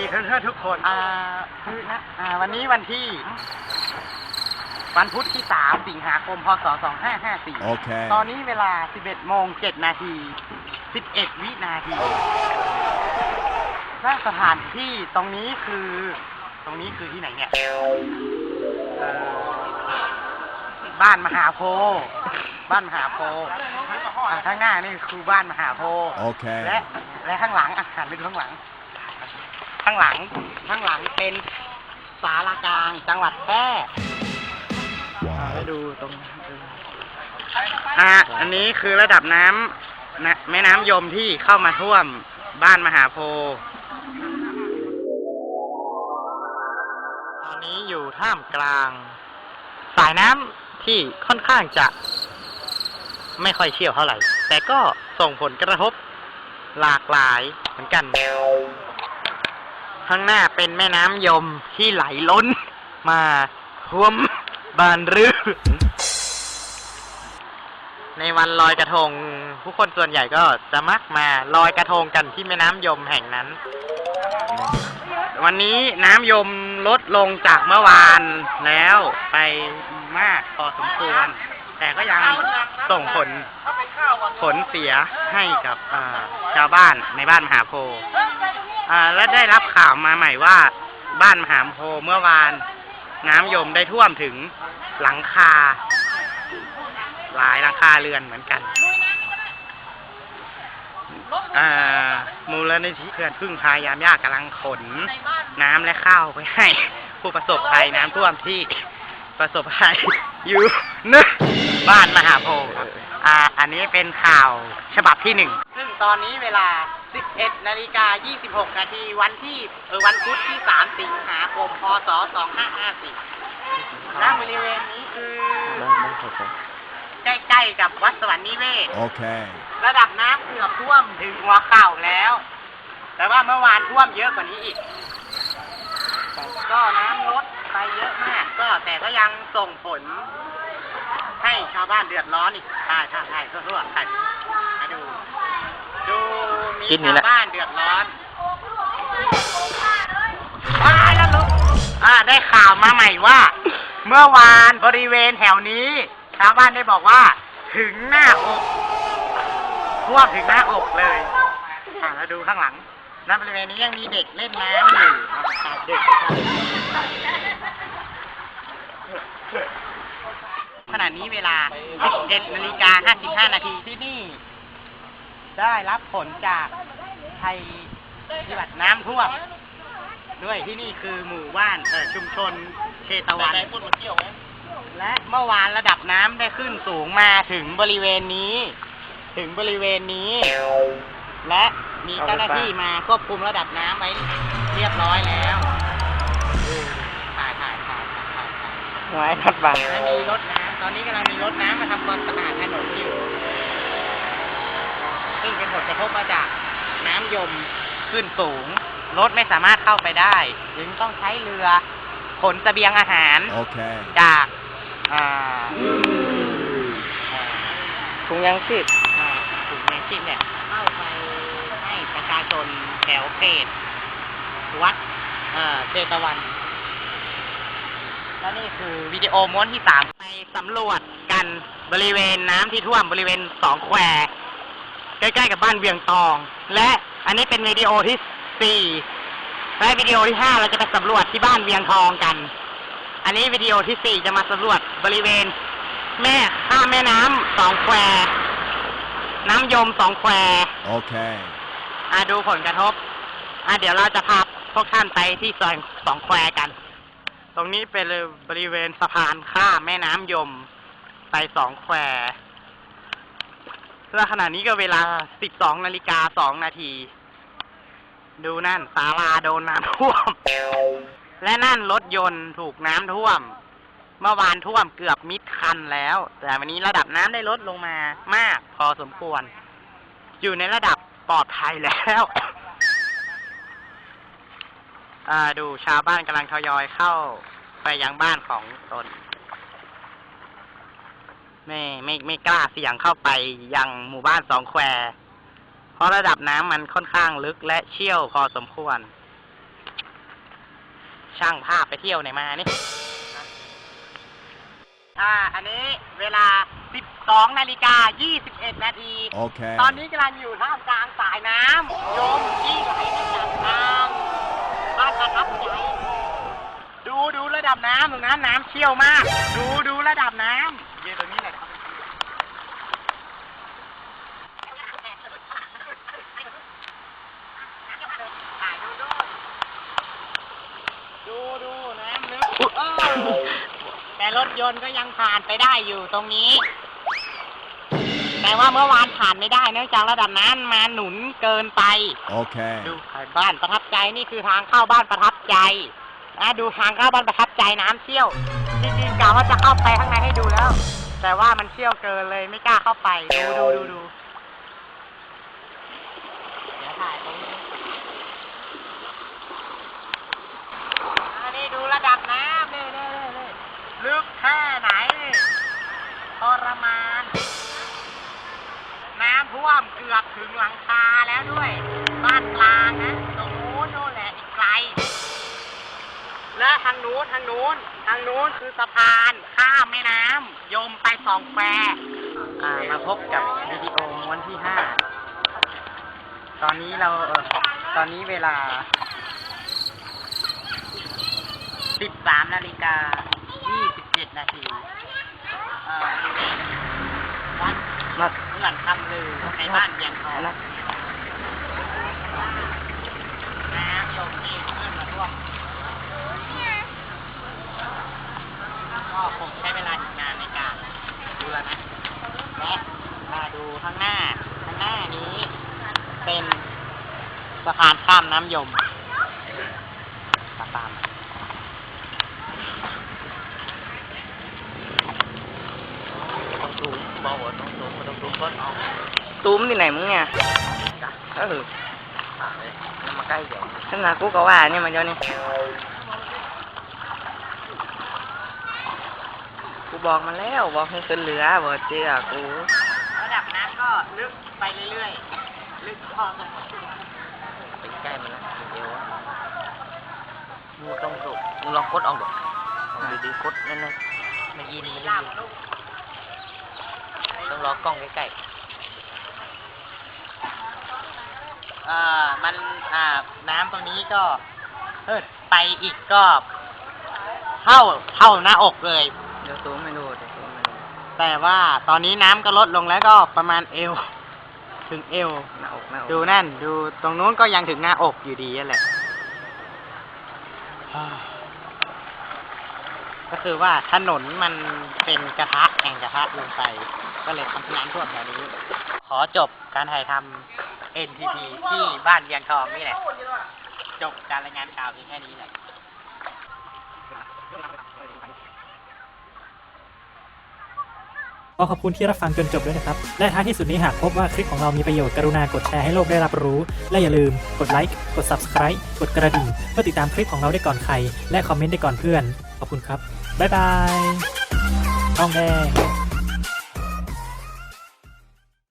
ดีเพื่อนๆทุกคนอ่าคือนะอ่าวันนี้วันที่ วันพุธที่สามสิงหาคม พศสองห้าห้าสี่ Okay. ตอนนี้เวลาสิบเอ็ดโมงเจ็ดนาทีสิบเอ็ดวินาทีและสถานที่ตรงนี้คือ ตรงนี้คือที่ไหนเนี่ยเอ่อบ้านมหาโพธิ์บ้านมหาโพธิ์อ่าข้างหน้านี่คือบ้านมหาโพธิ์ Okay. และและข้างหลังอะหันไปดูข้างหลัง ข้างหลัง ข้างหลังเป็นสารากลางจังหวัดแพร่อ่าไปดูตรงอ่าอันนี้คือระดับน้ำนะแม่น้ำยมที่เข้ามาท่วมบ้านมหาโพธิ์ตอนนี้อยู่ท่ามกลาง สายน้ำที่ค่อนข้างจะ ไม่ค่อยเชี่ยวเท่าไหร่ แต่ก็ส่งผลกระทบหลากหลายเหมือนกัน ข้างหน้าเป็นแม่น้ำยมที่ไหลล้น มาท่วมบานเรือนในวันลอยกระทง ผู้คนส่วนใหญ่ก็จะมักมาลอยกระทงกันที่แม่น้ำยมแห่งนั้น วันนี้น้ำยมลดลงจากเมื่อวานแล้วไปมากพอสมควร แต่ก็ยังส่งผลผลเสียให้กับชาวบ้านในบ้านมหาโพธิ์ อ่า และได้รับข่าวมาใหม่ว่า บ้านมหาโพเมื่อวาน น้ำยมได้ท่วมถึงหลังคา หลายหลังคาเรือนเหมือนกัน อ่า มูลนิธิเพื่อนพึ่งพายามยากกำลังขน น้ำและข้าวไปให้ ผู้ประสบภัยน้ำท่วมที่ประสบภัยอยู่นึบ้านมหาโพธิ์ครับอ่า อันนี้เป็นข่าวฉบับที่หนึ่ง ซึ่งตอนนี้เวลา 11นาฬิกา26นาทีวันที่เออวันพุธที่ 3 สิงหาคม พศ 2554ณบริเวณนี้คือ ใกล้ๆกับวัดสวรรค์นิเวศ Okay. ระดับน้ำเกือบท่วมถึงหัวเข่าแล้ว แต่ว่าเมื่อวานท่วมเยอะกว่านี้อีก ก็น้ำลดไปเยอะมาก ก็แต่ก็ยังส่งผล ให้ชาวบ้านเดือดร้อนอีกใช่ใช่ใช่ทั่วๆใช่มาดู ดู มีคิดนี่ชาแหละวบ้านเดือดร้อนว้ายแล้วลูกอ่าได้ข่าวมาใหม่ว่า เมื่อวานบริเวณแถวนี้ ชาวบ้านได้บอกว่า ถึงหน้าอกท่วมถึงหน้าอกเลยอ่าแล้วดูข้างหลังณบริเวณนี้ยังมีเด็กเล่นน้ำอยู่อ่าเด็กขณะนี้เวลา 11นาฬิกา55นาทีที่นี่ ได้รับผลจากภัยพิบัติน้ำท่วมด้วยที่นี่คือหมู่บ้านเออชุมชนเชตวันและเมื่อวานระดับน้ำได้ขึ้นสูงมาถึงบริเวณนี้ ถึงบริเวณนี้ และมีเจ้าหน้าที่มาควบคุมระดับน้ำไว้เรียบร้อยแล้วถ่ายถ่ายถ่ายถ่ายถ่ายถ่ายไม้พัดบังและมีรถน้ำตอนนี้กำลังมีรถน้ำมาทำความสะอาดถนนอยู่ ซึ่งเป็นผลกระทบมาจากน้ำยมขึ้นสูง รถไม่สามารถเข้าไปได้จึงต้องใช้เรือขนเสบียงอาหาร Okay. จากอ่าอ่าถุงยางชีพอ่าถุงแมงชีพเนี่ย เข้าไปให้ประชาชนแถวเขตวัดเอ่อเชตวัน และนี่คือวิดีโอม้วนที่สามไปสำรวจกันบริเวณน้ำที่ท่วมบริเวณสองแคว ใกล้ๆกับบ้านเวียงตอง และอันนี้เป็นวิดีโอที่สี่และวิดีโอที่ห้าเราจะไปสำรวจที่บ้านเวียงทองกัน อันนี้วิดีโอที่สี่จะมาสำรวจบริเวณ แม่ข้ามแม่น้ำสองแควน้ำยมสองแคว Okay. อะดูผลกระทบอะเดี๋ยวเราจะพาพวกท่านไปที่ซอยสองแควกัน ตรงนี้เป็นบริเวณสะพานข้ามแม่น้ำยมไปสองแคว และขณะนี้ก็เวลาสิบสองนาฬิกาสองนาที ดูนั่นศาลาโดนน้ำท่วม และนั่นรถยนต์ถูกน้ำท่วม เมื่อวานท่วมเกือบมิดคันแล้ว แต่วันนี้ระดับน้ำได้ลดลงมามาก พอสมควร อยู่ในระดับปลอดภัยแล้วดูชาวบ้านกำลังทยอยเข้าไปยังบ้านของตน ไม่ไม่ไม่กล้าเสี่ยงเข้าไปยังหมู่บ้านสองแควเพราะระดับน้ำมันค่อนข้างลึกและเชี่ยวพอสมควร ช่างภาพไปเที่ยวไหนมานี่อ่า อันนี้เวลา 12 นาฬิกา 21 นาที Okay. ตอนนี้กำลังอยู่ท่ามกลางสายน้ำโยมที่ไหลมาจากทางบ้านประทับใจดูดูระดับน้ำตรงนั้นน้ำเชี่ยวมาก ดูดูระดับน้ำยืนตรงนี้เลยครับถ่ายดูดูดูดูน้ำลึกเออแต่ร ถยนต์ก็ยังผ่านไปได้อยู่ตรงนี้ แต่ว่าเมื่อวานผ่านไม่ได้เนื่องจากระดับน้ำมาหนุนเกินไป Okay. ดูบ้านประทับใจนี่คือทางเข้าบ้านประทับใจนะดูทางเข้าบ้านประทับใจน้ำเชี่ยวจริงๆกะว่าจะเข้าไปข้างในให้ดูแล้ว แต่ว่ามันเชี่ยวเกินเลยไม่กล้าเข้าไปดูดูดูดูเดี๋ ถึงหลังคาแล้วด้วย บ้านกลางนะตรงนู้นโน่นแหละอีกไกล และทางนู้นทางนู้นทางนู้นคือสะพานข้ามแม่น้ำโยมไปสองแควอ่ามาพบกับวิดีโอม้วนที่ห้าตอนนี้เราเออตอนนี้เวลาสิบสามนาฬิกายี่สิบเจ็ดนาทีเอ่ออยู่ในวัดมาเพื่อนทำลือในบ้านเวียงทองนะ น้ำโยมที่ขึ้นมาท่วมก็คงใช้เวลาอีกนานในการดูแลนะและมาดูข้างหน้า ข้างหน้านี้ เป็นสะพานข้ามน้ำยมตามต้องตูมบอกว่าต้องตูมต้องตูมก้นเอาตูมที่ไหนมึงเนี่ยเออน้ำมา ใกล้เดี๋ยวขนาดกูก็ว่าเนี่ยมันเจ้านี่กูบอกมันแล้วบอกให้ขึ้นเรือบอกเจ้ากูระดับน้ำก็ลึกไปเรื่อยๆ ลึกพอสมควรไปใกล้มันนะเดี๋ยวมึงต้องสุกมึงลองกดเอาดูลองดีๆกดนั่นนะไม่ยินไม่ได้ยินต้องรอกล้องใกล้ เอ่อมันอ่าน้ำตรงนี้ก็เออไปอีกก็เท่าเท่าหน้าอกเลยๆเดี๋ยวตูมไม่ดูเดี๋ยวตูมไม่ดูแต่ว่าตอนนี้น้ำก็ลดลงแล้วก็ประมาณเอว ถึงเอว หน้าอกหน้าอกดูนั่น ดูตรงนู้นก็ยังถึงหน้าอกอยู่ดีนั่นแหละ ก็คือว่าถนนมันเป็นกระทะแอ่งกระทะลงไป ก็เลยทำให้น้ำท่วมแถวนี้ ขอจบการถ่ายทำ NTP ที่บ้านเวียงทองนี่แหละ จบการรายงานข่าวเพียงแค่นี้แหละก็ขอบคุณที่รับฟังจนจบด้วยนะครับ และท้ายที่สุดนี้หากพบว่าคลิปของเรามีประโยชน์กรุณากดแชร์ให้โลกได้รับรู้ และอย่าลืมกดไลค์ กด Subscribe กดกระดิ่งเพื่อติดตามคลิปของเราได้ก่อนใคร และคอมเมนต์ได้ก่อนเพื่อน ขอบคุณครับ บ๊ายบายทองแดง